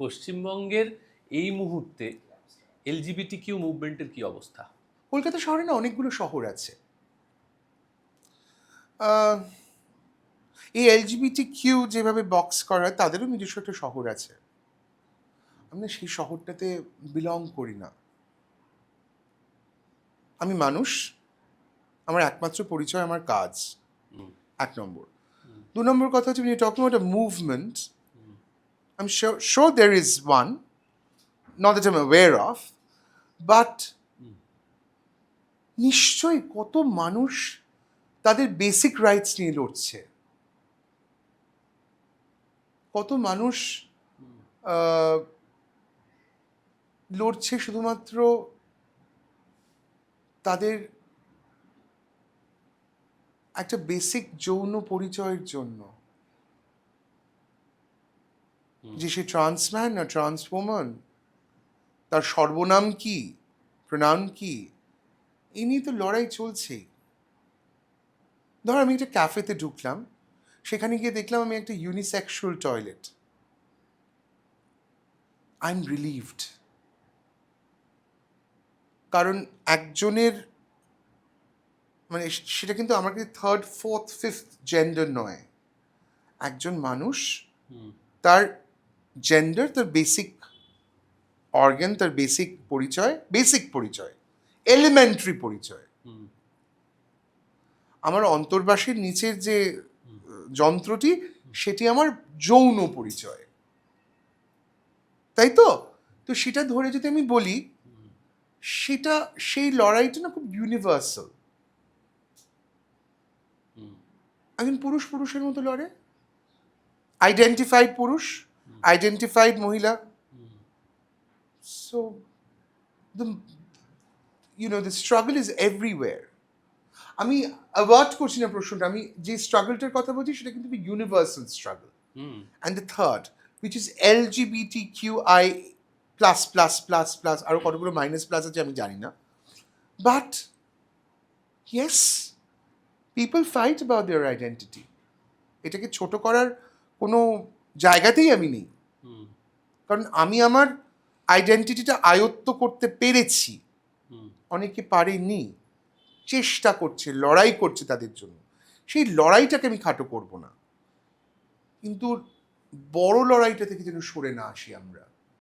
পশ্চিমবঙ্গের এই মুহূর্তে এলজিবিটি কিউ মুভমেন্টের কি অবস্থা? কলকাতা শহরে না অনেকগুলো শহর আছে। এই এলজিবিটি কিউ যেভাবে বক্স করা তাদেরও নিজস্ব একটা শহর আছে। আমি সেই শহরটাতে বিলং করি না। আমি মানুষ আমার একমাত্র পরিচয় আমার কাজ। এক নম্বর। দু নম্বর কথা হচ্ছে talking about a movement I am sure there is one, not that I'm aware of, but নিশ্চয়ই কত মানুষ তাদের বেসিক রাইটস নিয়ে লড়ছে। কত মানুষ লড়ছে শুধুমাত্র তাদের একটা বেসিক যৌন পরিচয়ের জন্য। যে সে ট্রান্সম্যান না ট্রান্স ওম্যান তার সর্বনাম কি? প্রণাম কি? এই নিয়ে তো লড়াই চলছেই ধর আমি একটা ক্যাফেতে ঢুকলাম সেখানে গিয়ে দেখলাম আমি একটা unisexual toilet I am relieved কারণ একজনের মানে সেটা কিন্তু আমার কাছে থার্ড ফোর্থ ফিফথ জেন্ডার নয়। একজন মানুষ তার জেন্ডার তার বেসিক অর্গান তার বেসিক পরিচয় বেসিক পরিচয় এলিমেন্টারি পরিচয়। আমার অন্তর্বাসের নিচের যে যন্ত্রটি সেটি আমার যৌন পরিচয়। তাই তো? তো সেটা ধরে যদি আমি বলি সেটা সেই লড়াইটা না খুব ইউনিভার্সাল। একজন পুরুষ পুরুষের মতো লড়ে। আইডেন্টিফাইড পুরুষ। আইডেন্টিফাইড মহিলা so the you know the struggle is everywhere আমি অ্যাওয়ার্ড করছি না প্রশ্নটা আমি যে স্ট্রাগলটার কথা বলছি সেটা কিন্তু universal struggle and the third which is L G B Q I plus plus plus plus আরও কতগুলো মাইনাস প্লাস আছে আমি জানি না। But yes people fight about their identity এটাকে ছোট করার কোনো জায়গাতেই আমি নেই। কারণ আমি আমার আইডেন্টিটিটা আয়ত্ত করতে পেরেছি। অনেকে পারেনি। চেষ্টা করছে লড়াই করছে তাদের জন্য। সেই লড়াইটাকে আমি খাটো করব না। কিন্তু বড় লড়াইটা থেকে যেন সরে না আসি আমরা।